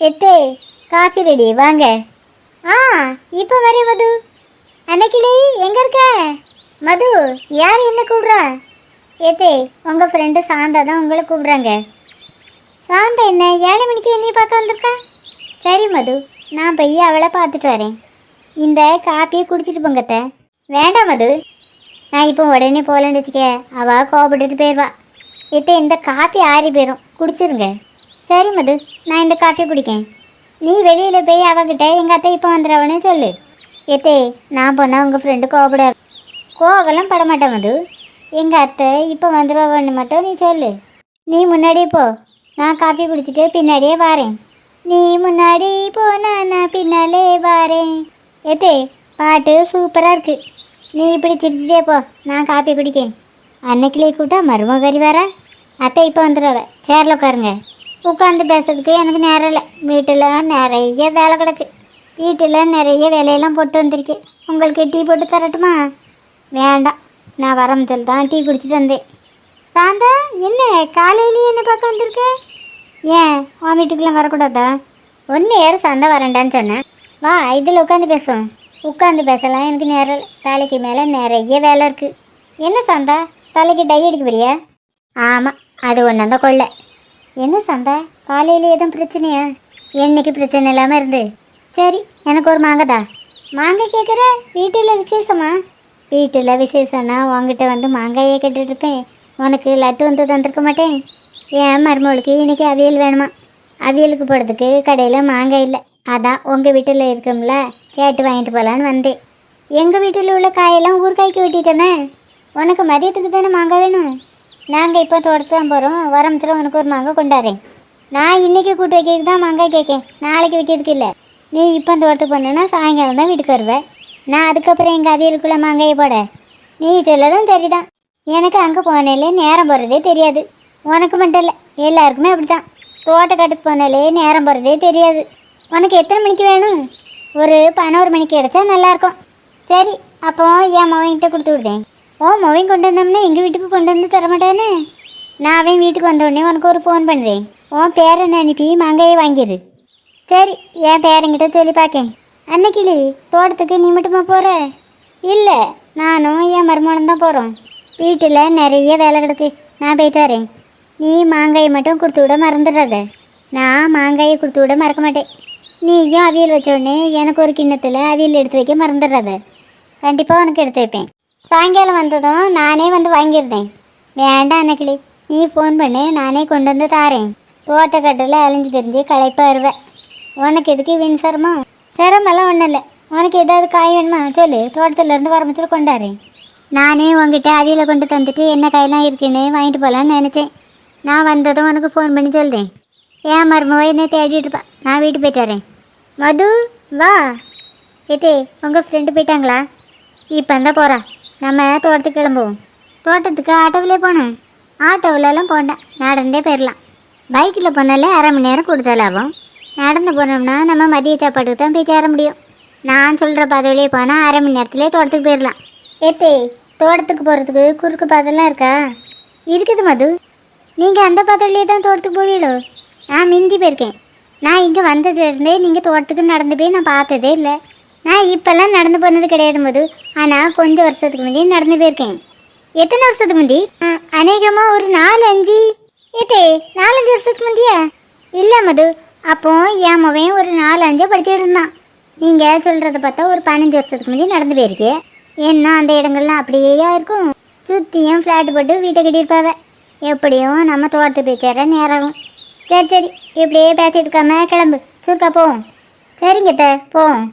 எத்தே coffee ready வாங்க. ஆ இப்போ வரேன் மது. அன்னைக்கிளி எங்கே இருக்க? மது யார் என்ன கூப்பிட்றா ஏத்தே உங்கள் ஃப்ரெண்டு சாந்தா தான் உங்களை கூப்பிட்றாங்க சாந்தா என்ன ஏழு மணிக்கு என்னைய பார்க்க வந்திருக்கா? சரி மது நான் போய் அவளை பார்த்துட்டு வரேன். இந்த காப்பியை குடிச்சிட்டு போங்கத்த வேண்டாம் மது. நான் இப்போ உடனே போகலன்னு வச்சுக்க அவள் கோபப்பட்டுட்டு போயிடுவா ஏத்தே இந்த காப்பி ஆறி போயிடும் குடிச்சிருங்க. சரி மது நான் இந்த காஃபி குடிக்கேன். நீ வெளியில் போய் அவகிட்ட எங்கள் அத்தை இப்போ வந்துடுறவனே சொல்லு. எத்தே நான் போனால் உங்கள் ஃப்ரெண்டு கோபப்பட கோவெல்லாம் படமாட்டேன் மது. எங்கள் அத்தை இப்போ வந்துடுவான்னு மட்டும் நீ சொல்லு. நீ முன்னாடி போ. நான் காஃபி குடிச்சிட்டு பின்னாடியே வாரேன். நீ முன்னாடி போனா நான் பின்னாலே வாரேன். எத்தே பாட்டு சூப்பராக இருக்குது நீ இப்படி சிரிச்சிட்டே போ. நான் காஃபி குடிக்கேன். அன்னைக்கிலே கூட்டா மருமகரி வரா அத்தை இப்போ வந்துடுவ சேரில் உட்காருங்க. உட்காந்து பேசுறதுக்கு எனக்கு நேரம் இல்லை. வீட்டில் நிறைய வேலை கிடக்கு. வீட்டில் நிறைய வேலையெல்லாம் போட்டு வந்திருக்கேன் உங்களுக்கு டீ போட்டு தரட்டுமா? வேண்டாம். நான் வரமத்தில் தான் டீ குடிச்சிட்டு வந்தேன். சாந்தா என்ன காலையிலேயே என்ன பார்க்க வந்திருக்க? ஏன் உன் வீட்டுக்கெல்லாம் வரக்கூடாதா? ஒன்று ஏறு சாந்தா வரேண்டான்னு சொன்னேன். வா இதில் உட்காந்து பேசுவோம். உட்காந்து பேசலாம் எனக்கு நேரம் இல்லை. வேலைக்கு மேலே நிறைய வேலை இருக்குது என்ன சாந்தா தலைக்கு டை அடிக்க போறியா? ஆமாம் அது ஒன்று தான் கொள்ள என்ன சண்டை காலையில் எதுவும் பிரச்சனையா? என்னைக்கு பிரச்சனை இல்லாமல் இருந்து? சரி எனக்கு ஒரு மாங்காய்தா மாங்காய் கேட்குற வீட்டில் விசேஷமா? வீட்டில் விசேஷம்னா உங்ககிட்ட வந்து மாங்காயே கேட்டுட்ருப்பேன். உனக்கு லட்டு வந்து தந்திருக்க மாட்டேன். என் மருமகளுக்கு இன்றைக்கி அவியல் வேணுமா? அவியலுக்கு போடுறதுக்கு கடையில் மாங்காய் இல்லை. அதான் உங்கள் வீட்டில் இருக்கும்ல கேட்டு வாங்கிட்டு போகலான்னு வந்தேன். எங்கள் வீட்டில் உள்ள காயெல்லாம் ஊறுகாய்க்கு வெட்டிட்டேனே. உனக்கு மதியத்துக்கு தானே மாங்காய் வேணும்? நாங்கள் இப்போ தோட்டத்து தான் போகிறோம் வரமத்தில் உனக்கு ஒரு மாங்காய் கொண்டாடுறேன். நான் இன்றைக்கி கூட்டு வைக்கிறதுக்கு தான் மாங்காய் கேட்கேன். நாளைக்கு வைக்கிறதுக்கு இல்லை. நீ இப்போ தோட்டத்துக்கு போனேன்னா சாயங்காலம் தான் வீட்டுக்கு வருவேன் நான் அதுக்கப்புறம் எங்கள் அவியலுக்குள்ளே மாங்காயை போட. நீ சொல்லதும் சரிதான். எனக்கு அங்கே போனாலே நேரம் போகிறதே தெரியாது. உனக்கு மட்டும் இல்லை எல்லாருக்குமே அப்படி தான் தோட்டக்காட்டுக்கு போனாலே நேரம் போகிறதே தெரியாது. உனக்கு எத்தனை மணிக்கு வேணும்? ஒரு பதினோரு மணிக்கு கிடச்சா நல்லாயிருக்கும் சரி அப்போ என் மகன்கிட்ட கொடுத்து விடுதேன். ஓ மொவன் கொண்டு வந்தோம்னா எங்கள் வீட்டுக்கு கொண்டு வந்து தர நான் அவன் வீட்டுக்கு வந்தோடனே உனக்கு ஒரு ஃபோன் பண்ணுறேன் உன் பேரனை அனுப்பி மாங்காயை வாங்கிடு சரி என் பேரங்கிட்ட சொல்லி பார்க்கேன் அன்னைக்கிளி தோட்டத்துக்கு நீ மட்டுமா போகிற இல்லை நானும் என் மருமகனும் தான் போகிறோம் வீட்டில் நிறைய வேலை கிடக்கு. நான் போயிட்டு வரேன். நீ மாங்காயை மட்டும் கொடுத்து விட மறந்துடுறத நான் மாங்காயை கொடுத்து விட மறக்க மாட்டேன். நீயும் அவியல் வச்ச உடனே எனக்கு ஒரு கிண்ணத்தில் அவியல் எடுத்து வைக்க மறந்துடுறத கண்டிப்பாக உனக்கு எடுத்து வைப்பேன். சாயங்காலம் வந்ததும் நானே வந்து வாங்கியிருந்தேன். வேண்டாம் அன்னைக்கிளி நீ ஃபோன் பண்ணு நானே கொண்டு வந்து தாரேன். தோட்டக்கட்டில் அலைஞ்சு தெரிஞ்சு களைப்பாக வருவேன் உனக்கு எதுக்கு வீண் சிரமம்? சிரமெல்லாம் ஒன்றும் இல்லை. உனக்கு ஏதாவது காய் வேணுமா? சொல்லு. தோட்டத்துலேருந்து வரம்பத்தில் கொண்டாடுறேன் நானே உங்ககிட்ட அவியில் கொண்டு தந்துட்டு என்ன காயெல்லாம் இருக்குன்னு வாங்கிட்டு போகலான்னு நினச்சேன். நான் வந்ததும் உனக்கு ஃபோன் பண்ணி சொல்கிறேன் ஏன் மருமவ என்ன தேடிட்டு இருப்பா? நான் வீட்டு போயிட்டு வரேன். மது வா. ஏத்தே உங்கள் ஃப்ரெண்டு போயிட்டாங்களா? இப்போ தான் போகிறா நம்ம தோட்டத்துக்கு கிளம்புவோம். தோட்டத்துக்கு ஆட்டோவிலே போகணும் ஆட்டோவிலலாம் போண்டேன் நடந்தே போயிடலாம் பைக்கில் போனாலே அரை மணி நேரம் கொடுத்தாலாகும் நடந்து போனோம்னா நம்ம மதிய சாப்பாட்டுக்கு தான் போய் சேர முடியும். நான் சொல்கிற பாதையிலே போனால் அரை மணி நேரத்துலேயே தோட்டத்துக்கு போயிடலாம் ஏத்தே தோட்டத்துக்கு போகிறதுக்கு குறுக்கு பாதைலாம் இருக்கா? இருக்குது மது. நீங்கள் அந்த பாதையிலே தான் தோட்டத்துக்கு போவீங்களோ? நான் மிந்தி போயிருக்கேன். நான் இங்கே வந்ததுலேருந்தே நீங்கள் தோட்டத்துக்கு நடந்து போய் நான் பார்த்ததே இல்லை. நான் இப்போல்லாம் நடந்து போனது கிடையாது மது. ஆனால் கொஞ்சம் வருஷத்துக்கு முந்தி நடந்து போயிருக்கேன். எத்தனை வருஷத்துக்கு முந்தி? அநேகமாக ஒரு நாலு அஞ்சு. ஏத்தே நாலஞ்சு வருஷத்துக்கு முந்தியா? இல்லை மது. அப்போ என் மகன் ஒரு நாலு அஞ்சு படிச்சுட்டு இருந்தான். நீங்கள் சொல்கிறத பார்த்தா ஒரு பதினஞ்சு வருஷத்துக்கு முந்தி நடந்து போயிருக்கே. ஏன்னா அந்த இடங்கள்லாம் அப்படியே இருக்கும். சுற்றியும் ஃப்ளாட் போட்டு வீட்டை கட்டியிருப்பாவ. எப்படியும் நம்ம தோட்டத்து போய் நேரம் சரி சரி. இப்படியே பேசிட்டு இருக்காம கிளம்பு. சுருக்கா போவோம் சரிங்க த போவோம்